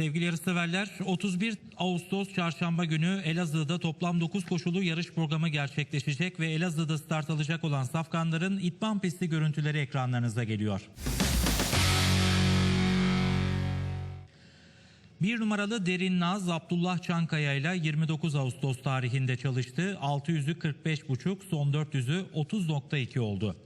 Sevgili yarışseverler 31 Ağustos çarşamba günü Elazığ'da toplam 9 koşulu yarış programı gerçekleşecek ve Elazığ'da start alacak olan safkanların itman pisti görüntüleri ekranlarınıza geliyor. Bir numaralı Derin Naz Abdullah Çankaya ile 29 Ağustos tarihinde çalıştı. 600'ü 45.5 son 400'ü 30.2 oldu.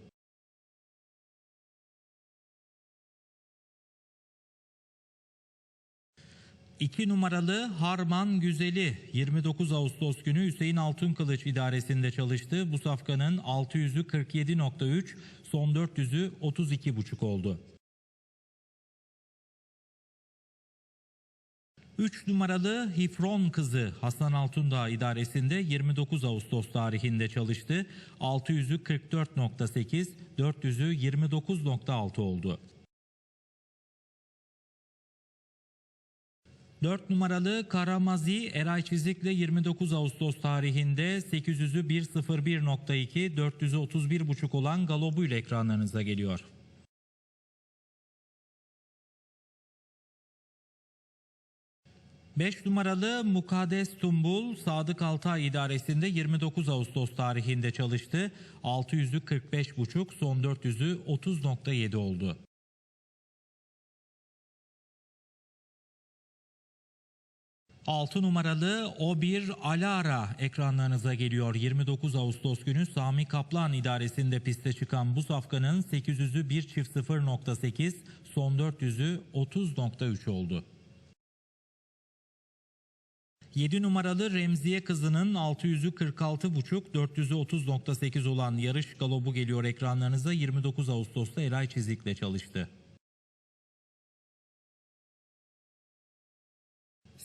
2 numaralı Harman Güzeli 29 Ağustos günü Hüseyin Altınkılıç idaresinde çalıştı. Bu safkanın 600'ü 47.3 son 400'ü 32.5 oldu. 3 numaralı Hifron kızı Hasan Altundağ idaresinde 29 Ağustos tarihinde çalıştı. 600'ü 44.8, 400'ü 29.6 oldu. 4 numaralı Karamazi Eray Çizik'le 29 Ağustos tarihinde 800'ü 101.2, 400'ü 31.5 olan Galobu ile ekranlarınıza geliyor. Beş numaralı Mukades Tumbul Sadık Altay idaresinde 29 Ağustos tarihinde çalıştı. 600'ü 45.5 son 400'ü 30.7 oldu. 6 numaralı O1 Alara ekranlarınıza geliyor. 29 Ağustos günü Sami Kaplan idaresinde piste çıkan bu safkanın 800'ü 1 çift 0.8 son 400'ü 30.3 oldu. 7 numaralı Remziye kızının 600'ü 46.5, 400'ü 30.8 olan yarış galobu geliyor ekranlarınıza 29 Ağustos'ta Eray Çizik'le çalıştı.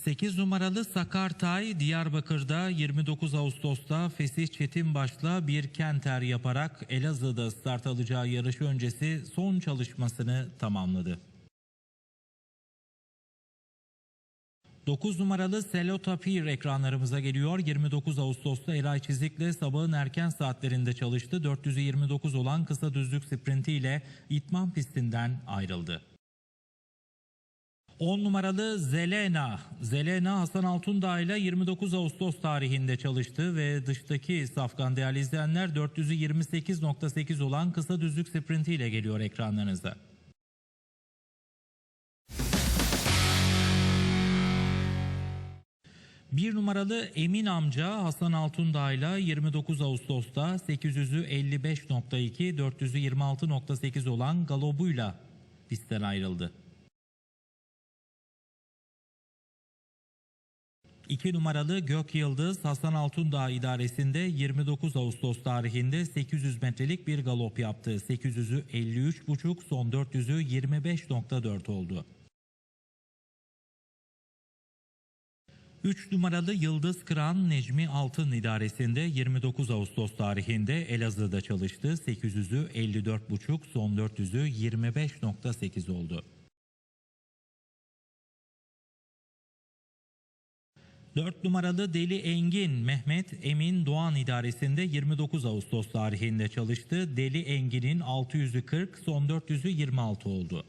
8 numaralı Sakartay Diyarbakır'da 29 Ağustos'ta Fesih Çetinbaş'la bir kenter yaparak Elazığ'da start alacağı yarış öncesi son çalışmasını tamamladı. 9 numaralı Selotapir ekranlarımıza geliyor. 29 Ağustos'ta Eray Çizik'le sabahın erken saatlerinde çalıştı. 429 olan kısa düzlük sprinti ile itman pistinden ayrıldı. 10 numaralı Zelena. Zelena Hasan Altundağ ile 29 Ağustos tarihinde çalıştı ve dıştaki safkan değerli izleyenler 400'ü 28.8 olan kısa düzlük sprinti ile geliyor ekranlarınıza. Bir numaralı Emin amca Hasan Altundağ ile 29 Ağustos'ta 800'ü 55.2, 400'ü 26.8 olan galobuyla pistten ayrıldı. 2 numaralı Gök Yıldız Hasan Altundağ idaresinde 29 Ağustos tarihinde 800 metrelik bir galop yaptı. 800'ü 53.5 son 400'ü 25.4 oldu. 3 numaralı Yıldız Kıran Necmi Altın idaresinde 29 Ağustos tarihinde Elazığ'da çalıştı. 800'ü 54.5 son 400'ü 25.8 oldu. 4 numaralı Deli Engin Mehmet Emin Doğan idaresinde 29 Ağustos tarihinde çalıştı. Deli Engin'in 600'ü 40 son 400'ü 26 oldu.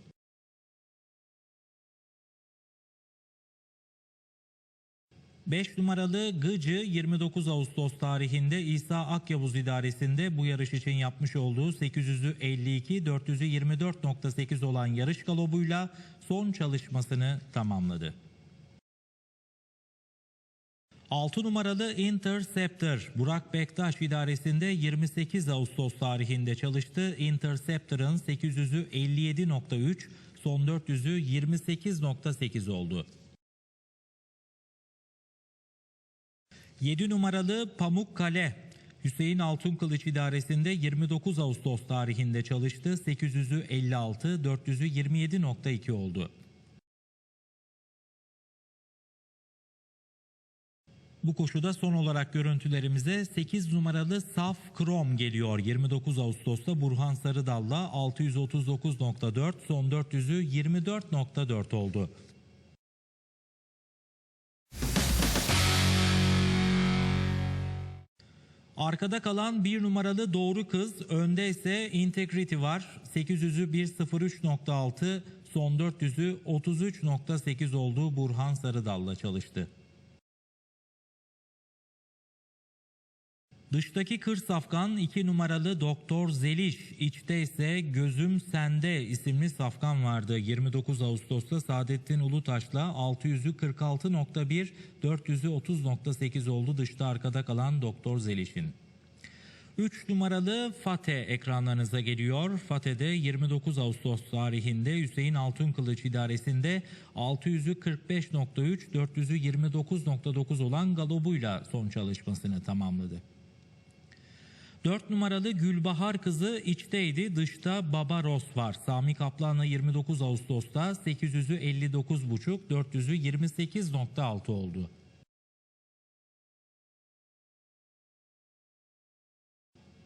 5 numaralı Gıcı 29 Ağustos tarihinde İsa Akyavuz idaresinde bu yarış için yapmış olduğu 800'ü 52 400'ü 24.8 olan yarış galobuyla son çalışmasını tamamladı. 6 numaralı Interceptor Burak Bektaş idaresinde 28 Ağustos tarihinde çalıştı. Interceptor'ın 800'ü 57.3 son 400'ü 28.8 oldu. 7 numaralı Pamukkale Hüseyin Altunkılıç idaresinde 29 Ağustos tarihinde çalıştı. 800'ü 56, 400'ü 27.2 oldu. Bu koşuda son olarak görüntülerimize 8 numaralı Saf Krom geliyor. 29 Ağustos'ta Burhan Sarıdal'la 639.4 son 400'ü 24.4 oldu. Arkada kalan bir numaralı doğru kız, önde ise Integrity var. 800'ü 103.6, son 400'ü 33.8 olduğu Burhan Sarıdal'la çalıştı. Dıştaki kır safkan 2 numaralı Doktor Zeliş, içte ise Gözüm Sende isimli safkan vardı. 29 Ağustos'ta Saadettin Ulutaş'la 600'ü 46.1, 400'ü 30.8 oldu dışta arkada kalan Doktor Zeliş'in. 3 numaralı Fate ekranlarınıza geliyor. Fate'de 29 Ağustos tarihinde Hüseyin Altınkılıç idaresinde 600'ü 45.3, 400'ü 29.9 olan galobuyla son çalışmasını tamamladı. 4 numaralı Gülbahar kızı içteydi. Dışta Baba Ros var. Sami Kaplan'la 29 Ağustos'ta 800'ü 59.5, 400'ü 28.6 oldu.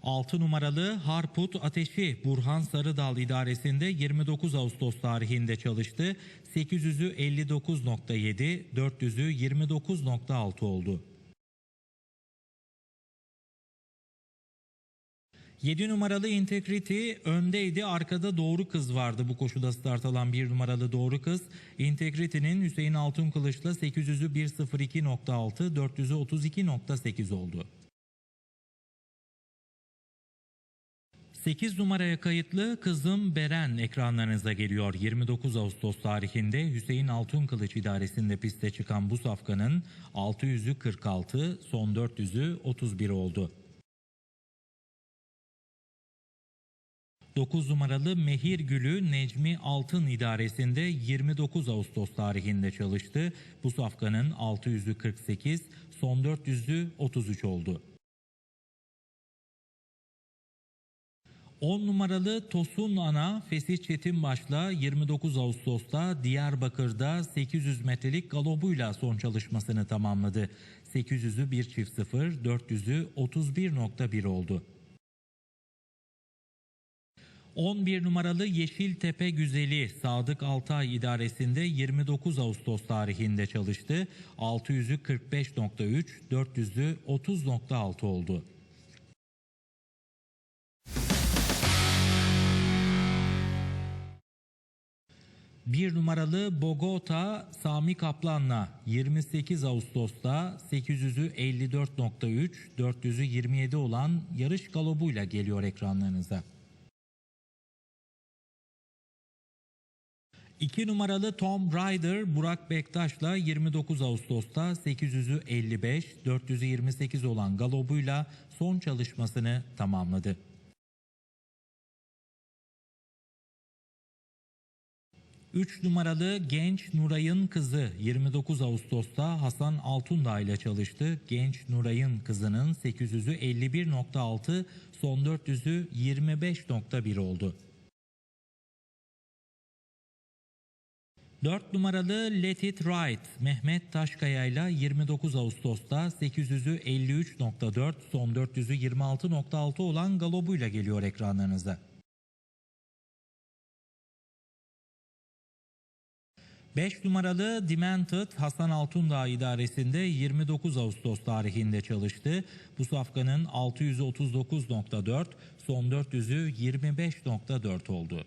Altı numaralı Harput Ateşi Burhan Sarıdal idaresinde 29 Ağustos tarihinde çalıştı. 800'ü 59.7, 400'ü 29.6 oldu. 7 numaralı Integrity öndeydi. Arkada doğru kız vardı. Bu koşuda start alan 1 numaralı doğru kız. Integrity'nin Hüseyin Altınkılıç'la 800'ü 102.6, 400'ü 32.8 oldu. 8 numaraya kayıtlı Kızım Beren ekranlarınıza geliyor. 29 Ağustos tarihinde Hüseyin Altınkılıç idaresinde piste çıkan bu safkanın 600'ü 46, son 400'ü 31 oldu. 9 numaralı Mehir Gülü Necmi Altın idaresinde 29 Ağustos tarihinde çalıştı. Bu safkanın 600'ü 48, son 400'ü 33 oldu. 10 numaralı Tosun Ana Fesih Çetinbaş'la 29 Ağustos'ta Diyarbakır'da 800 metrelik galobuyla son çalışmasını tamamladı. 800'ü 1 çift 0, 400'ü 31.1 oldu. 11 numaralı Yeşiltepe Güzeli Sadık Altay idaresinde 29 Ağustos tarihinde çalıştı. 600'ü 45.3, 400'ü 30.6 oldu. Bir numaralı Bogota Sami Kaplan'la 28 Ağustos'ta 800'ü 54.3, 400'ü 27 olan yarış galobuyla geliyor ekranlarınıza. 2 numaralı Tom Ryder Burak Bektaş'la 29 Ağustos'ta 800'ü 55, 400'ü 28 olan galobuyla son çalışmasını tamamladı. Üç numaralı genç Nuray'ın kızı 29 Ağustos'ta Hasan Altundağ ile çalıştı. Genç Nuray'ın kızının 800'ü 51.6, son 400'ü 25.1 oldu. 4 numaralı Let It Right Mehmet Taşkaya ile 29 Ağustos'ta 800'ü 53.4 son 400'ü 26.6 olan galobuyla geliyor ekranlarınıza. 5 numaralı Demented Hasan Altundağ idaresinde 29 Ağustos tarihinde çalıştı. Bu safkanın 639.4 son 400'ü 25.4 oldu.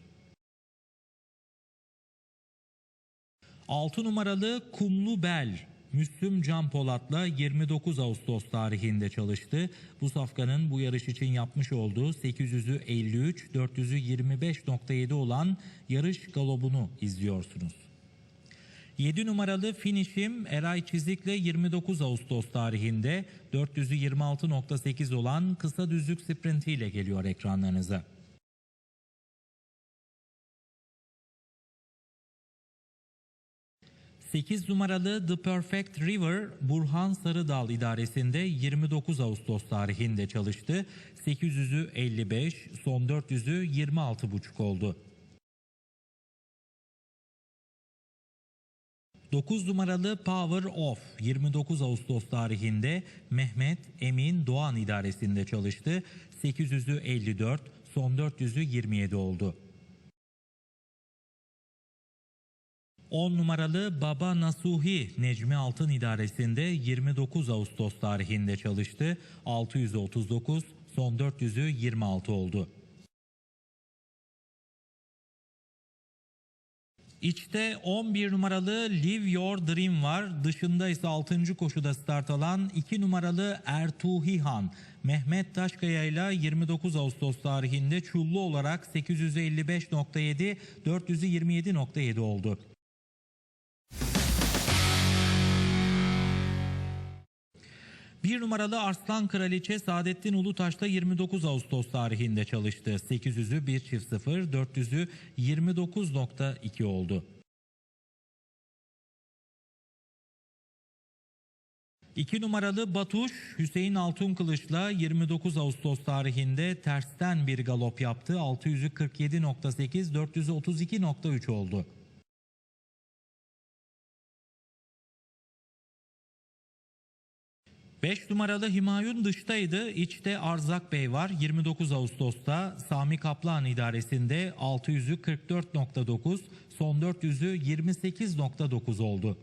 6 numaralı Kumlu Bel Müslüm Can Polat'la 29 Ağustos tarihinde çalıştı. Bu safkanın bu yarış için yapmış olduğu 800'ü 53, 400'ü 25.7 olan yarış galobunu izliyorsunuz. 7 numaralı finişim Eray Çizik'le 29 Ağustos tarihinde 400'ü 26.8 olan kısa düzlük sprintiyle geliyor ekranlarınıza. 8 numaralı The Perfect River Burhan Sarıdal idaresinde 29 Ağustos tarihinde çalıştı. 800'ü 55, son 400'ü 26,5 oldu. 9 numaralı Power Off 29 Ağustos tarihinde Mehmet Emin Doğan idaresinde çalıştı. 800'ü 54, son 400'ü 27 oldu. 10 numaralı Baba Nasuhi Necmi Altın idaresinde 29 Ağustos tarihinde çalıştı. 639, son 400'ü 26 oldu. İçte 11 numaralı Live Your Dream var. Dışında ise 6. koşuda start alan 2 numaralı Ertuğihan. Mehmet Taşkaya ile 29 Ağustos tarihinde çullu olarak 855.7, 427.7 oldu. Bir numaralı Arslan Kraliçe Saadettin Ulutaş'ta 29 Ağustos tarihinde çalıştı. 800'ü 1 çift 0, 400'ü 29.2 oldu. İki numaralı Batuş Hüseyin Altunkılıç'la 29 Ağustos tarihinde tersten bir galop yaptı. 600'ü 47.8, 432.3 oldu. 5 numaralı Himayun dıştaydı. İçte Arzak Bey var. 29 Ağustos'ta Sami Kaplan idaresinde 600'ü 44.9, son 400'ü 28.9 oldu.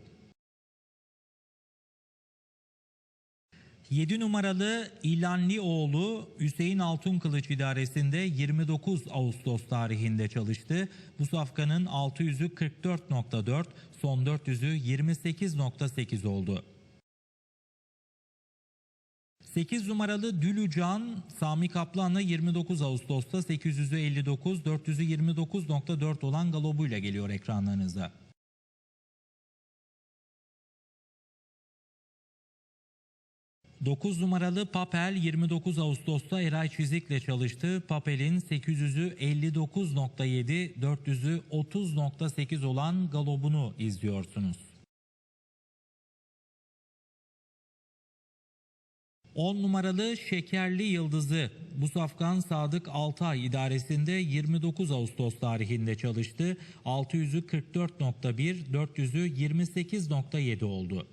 7 numaralı İlanlioğlu Hüseyin Altunkılıç idaresinde 29 Ağustos tarihinde çalıştı. Bu safkanın 600'ü 44.4, son 400'ü 28.8 oldu. 8 numaralı Dülücan Sami Kaplan'la 29 Ağustos'ta 800'ü 59, 400'ü 29.4 olan galobuyla geliyor ekranlarınıza. Dokuz numaralı Papel 29 Ağustos'ta Eray Çizik'le çalıştı. Papel'in 800'ü 59.7, 400'ü 30.8 olan galobunu izliyorsunuz. 10 numaralı Şekerli Yıldızı bu safkan Sadık Altay idaresinde 29 Ağustos tarihinde çalıştı. 600'ü 44.1, 400'ü 28.7 oldu.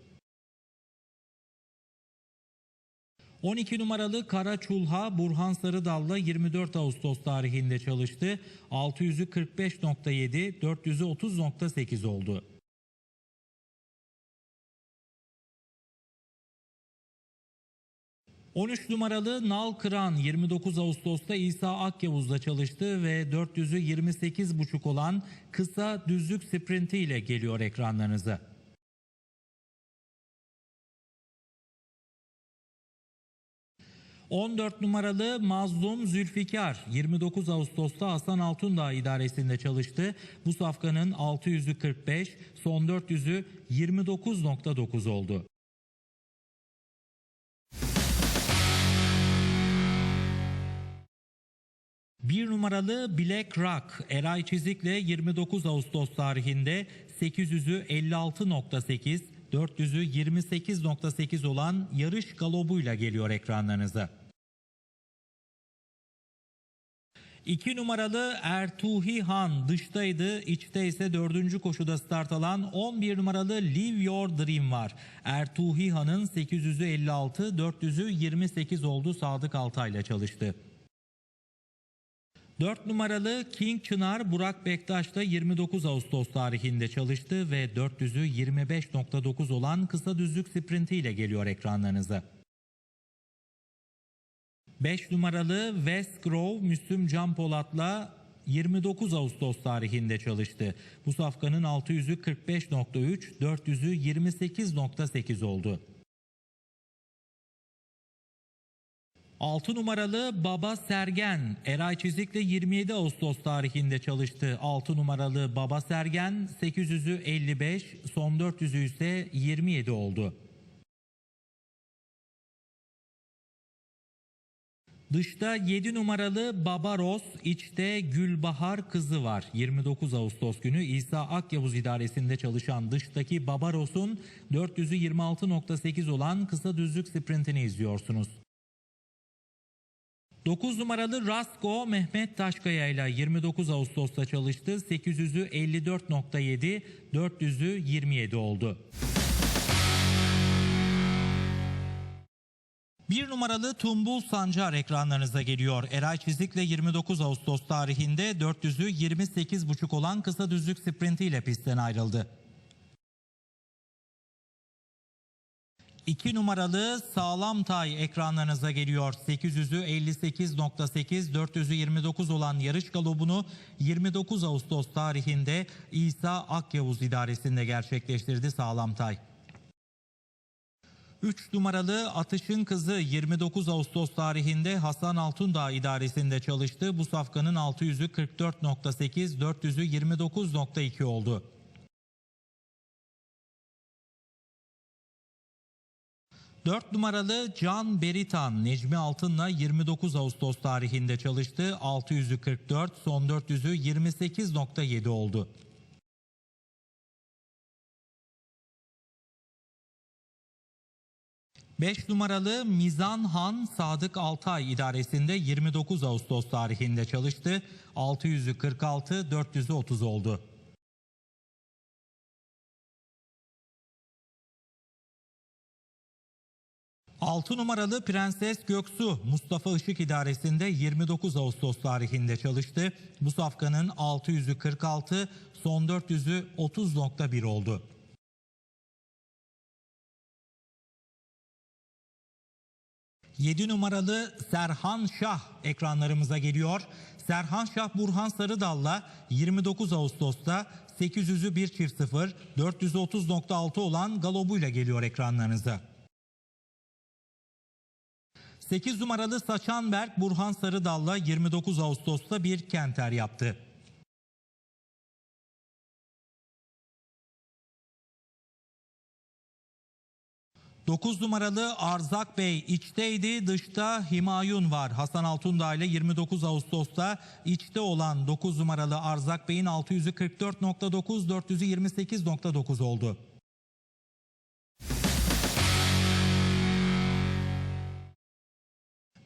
12 numaralı Kara Çulha Burhan Sarıdal'la 24 Ağustos tarihinde çalıştı. 600'ü 45.7, 400'ü 30.8 oldu. 13 numaralı Nal Kıran 29 Ağustos'ta İsa Akyavuz'la çalıştı ve 400'ü 28,5 olan kısa düzlük sprinti ile geliyor ekranlarınıza. ...14 numaralı Mazlum Zülfikar 29 Ağustos'ta Hasan Altundağ idaresinde çalıştı. Bu safkanın 600'ü 45, son 400'ü 29.9 oldu. Bir numaralı Black Rock Eray Çizik'le 29 Ağustos tarihinde 800'ü 56.8, 400'ü 28.8 olan yarış galobuyla geliyor ekranlarınıza. 2 numaralı Ertuği Han dıştaydı, içte ise 4. koşuda start alan 11 numaralı Live Your Dream var. Ertuği Han'ın 800'ü 56, 400'ü 28 oldu Sadık Altay'la çalıştı. 4 numaralı King Çınar Burak Bektaş'ta 29 Ağustos tarihinde çalıştı ve 400'ü 25.9 olan kısa düzlük sprinti ile geliyor ekranlarınıza. 5 numaralı West Grove Müslüm Can Polat'la 29 Ağustos tarihinde çalıştı. Bu safkanın 600'ü 45.3, 400'ü 28.8 oldu. 6 numaralı Baba Sergen Eray Çizik'le 27 Ağustos tarihinde çalıştı. 6 numaralı Baba Sergen 800'ü 55, son 400'ü ise 27 oldu. Dışta 7 numaralı Babaros, içte Gülbahar kızı var. 29 Ağustos günü İsa Akyavuz idaresinde çalışan dıştaki Babaros'un 400'ü 26.8 olan kısa düzlük sprintini izliyorsunuz. 9 numaralı Rasko Mehmet Taşkaya ile 29 Ağustos'ta çalıştı. 800'ü 54.7, 400'ü 27 oldu. Bir numaralı Tumbul Sancar ekranlarınıza geliyor. Eray Çizik'le 29 Ağustos tarihinde 400'ü 28.5 olan kısa düzlük sprinti ile pistten ayrıldı. 2 numaralı sağlam tay ekranlarınıza geliyor. 800'ü 58.8, 400'ü 29 olan yarış galobunu 29 Ağustos tarihinde İsa Akyavuz idaresinde gerçekleştirdi sağlam tay. 3 numaralı Atış'ın kızı 29 Ağustos tarihinde Hasan Altundağ idaresinde çalıştı. Bu safkanın 600'ü 44.8, 400'ü 29.2 oldu. Dört numaralı Can Beritan Necmi Altın'la 29 Ağustos tarihinde çalıştı. 600'ü 44, son 400'ü 28.7 oldu. Beş numaralı Mizan Han Sadık Altay idaresinde 29 Ağustos tarihinde çalıştı. 600'ü 46, 400'ü 30 oldu. 6 numaralı Prenses Göksu Mustafa Işık idaresinde 29 Ağustos tarihinde çalıştı. Bu safkanın 600'ü 46, son 400'ü 30.1 oldu. Yedi numaralı Serhan Şah ekranlarımıza geliyor. Serhan Şah Burhan Sarıdal'la 29 Ağustos'ta 800'ü 1 çift 0, 430.6 olan galobuyla geliyor ekranlarınıza. 8 numaralı Saçanberk Burhan Sarıdal'la 29 Ağustos'ta bir kenter yaptı. Dokuz numaralı Arzak Bey içteydi dışta Himayun var. Hasan Altundağ ile 29 Ağustos'ta içte olan 9 numaralı Arzak Bey'in 600'ü 44.9 400'ü 28.9 oldu.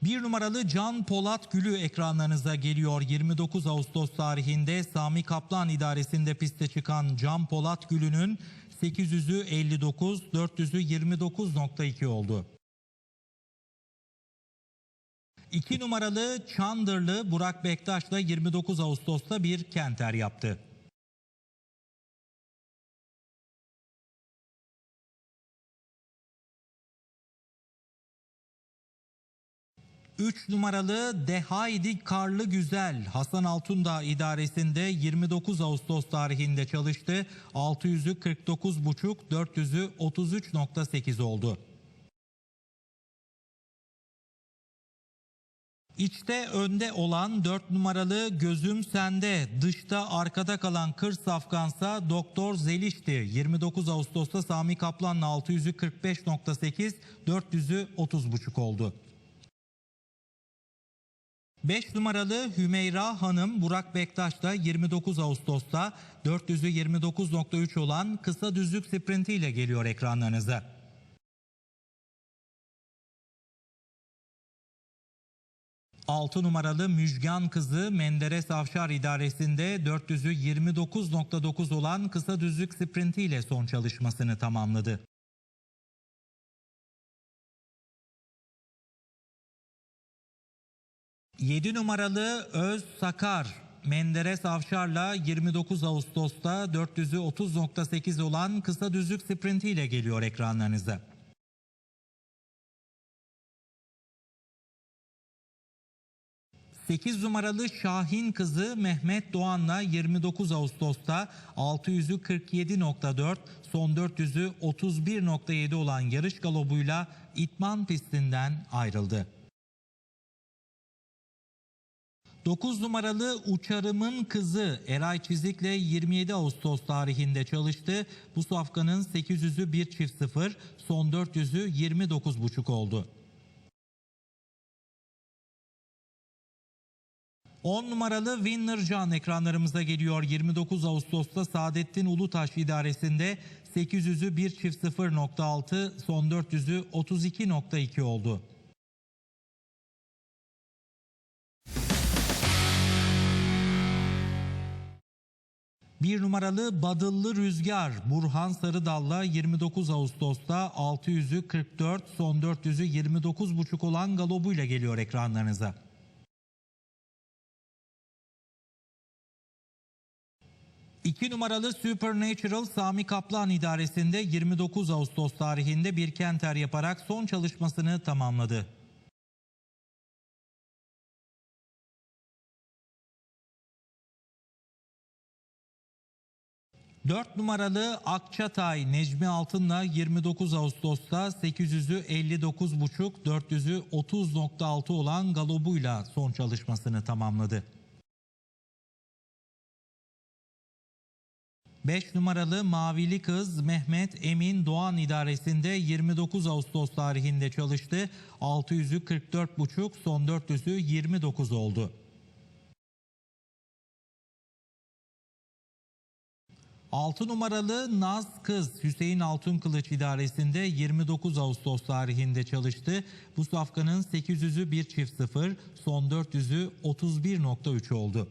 Bir numaralı Can Polat Gülü ekranlarınıza geliyor. 29 Ağustos tarihinde Sami Kaplan idaresinde piste çıkan Can Polat Gülü'nün 800'ü 59, 400'ü 29.2 oldu. 2 numaralı Çandırlı Burak Bektaş'la 29 Ağustos'ta bir kenter yaptı. Üç numaralı Dehaydi Karlı Güzel Hasan Altundağ idaresinde 29 Ağustos tarihinde çalıştı. 600'ü 49,5, 400'ü 33.8 oldu. İçte önde olan 4 numaralı Gözüm Sende, dışta arkada kalan Kır Safkansa Doktor Zeliş'ti. 29 Ağustos'ta Sami Kaplan'la 600'ü 45.8, 400'ü 30.5 oldu. 5 numaralı Hümeyra Hanım Burak Bektaş'ta 29 Ağustos'ta 400'ü 29.3 olan kısa düzlük sprintiyle geliyor ekranlarınıza. 6 numaralı Müjgan kızı Menderes Avşar idaresinde 400'ü 29.9 olan kısa düzlük sprintiyle son çalışmasını tamamladı. 7 numaralı Öz Sakar Menderes Avşar'la 29 Ağustos'ta 400'ü 30.8 olan kısa düzlük sprintiyle geliyor ekranlarınıza. Sekiz numaralı Şahin kızı Mehmet Doğan'la 29 Ağustos'ta 600'ü 47.4, son 400'ü 31.7 olan yarış galobuyla İtman pistinden ayrıldı. 9 numaralı Uçarımın Kızı Eray Çizik'le 27 Ağustos tarihinde çalıştı. Bu safkanın 800'ü 1 çift 0, son 400'ü 29,5 oldu. 10 numaralı Winner Can ekranlarımıza geliyor. 29 Ağustos'ta Saadettin Ulutaş idaresinde 800'ü 1 çift 0.6, son 400'ü 32.2 oldu. Bir numaralı Badıllı Rüzgar Burhan Sarıdal'la 29 Ağustos'ta 600'ü 44, son 400'ü 29,5 olan galobuyla geliyor ekranlarınıza. 2 numaralı Supernatural Sami Kaplan idaresinde 29 Ağustos tarihinde bir kenter yaparak son çalışmasını tamamladı. 4 numaralı Akçatay Necmi Altın'la 29 Ağustos'ta 800'ü 59,5 400'ü 30.6 olan galobuyla son çalışmasını tamamladı. 5 numaralı Mavili Kız Mehmet Emin Doğan idaresinde 29 Ağustos tarihinde çalıştı. 600'ü 44,5 son 400'ü 29 oldu. 6 numaralı Naz Kız Hüseyin Altunkılıç idaresinde 29 Ağustos tarihinde çalıştı. Bu safkanın 800'ü 1 çift 0, son 400'ü 31.3 oldu.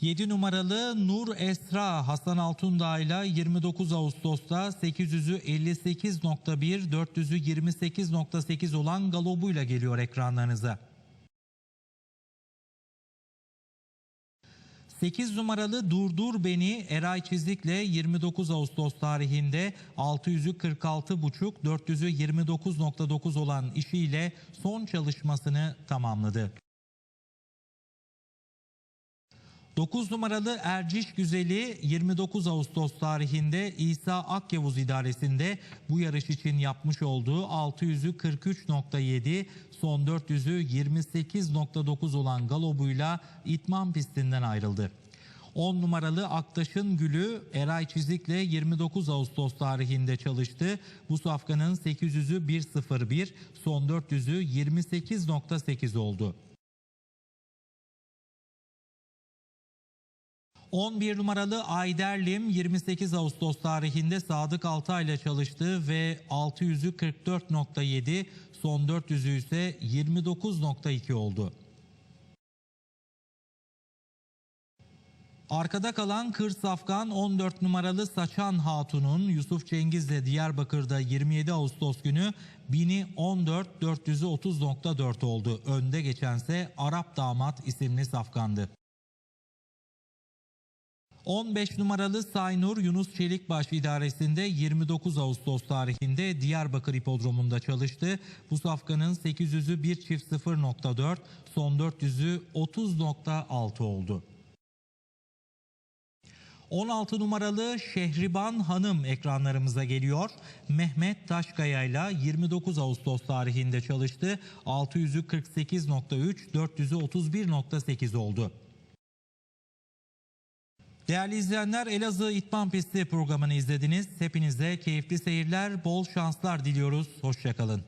7 numaralı Nur Esra Hasan Altundağ ile 29 Ağustos'ta 800'ü 58.1, 400'ü 28.8 olan galobuyla geliyor ekranlarınıza. 8 numaralı Durdur Beni Eray Çizik'le 29 Ağustos tarihinde 600'ü 46,5 400'ü 29.9 olan işiyle son çalışmasını tamamladı. 9 numaralı Erciş Güzeli 29 Ağustos tarihinde İsa Akyavuz idaresinde bu yarış için yapmış olduğu 600'ü 43.7 son 400'ü 28.9 olan galobuyla itman pistinden ayrıldı. 10 numaralı Aktaş'ın Gülü Eray Çizik'le 29 Ağustos tarihinde çalıştı. Bu safkanın 800'ü 1.01 son 400'ü 28.8 oldu. 11 numaralı Ayderlim 28 Ağustos tarihinde Sadık Altay ile çalıştı ve 600'ü 44.7 son 400'ü ise 29.2 oldu. Arkada kalan Kır Safkan 14 numaralı Saçan Hatun'un Yusuf Cengiz'le Diyarbakır'da 27 Ağustos günü 1000'i 14 400'ü 30.4 oldu. Önde geçense Arap Damat isimli safkandı. 15 numaralı Saynur Yunus Çelikbaş idaresinde 29 Ağustos tarihinde Diyarbakır İpodromu'nda çalıştı. Bu safkanın 800'ü 1 çift 0.4 son 400'ü 30.6 oldu. 16 numaralı Şehriban Hanım ekranlarımıza geliyor. Mehmet Taşkaya ile 29 Ağustos tarihinde çalıştı. 600'ü 48.3, 400'ü 31.8 oldu. Değerli izleyenler Elazığ İtman Pisti programını izlediniz. Hepinize keyifli seyirler, bol şanslar diliyoruz. Hoşçakalın.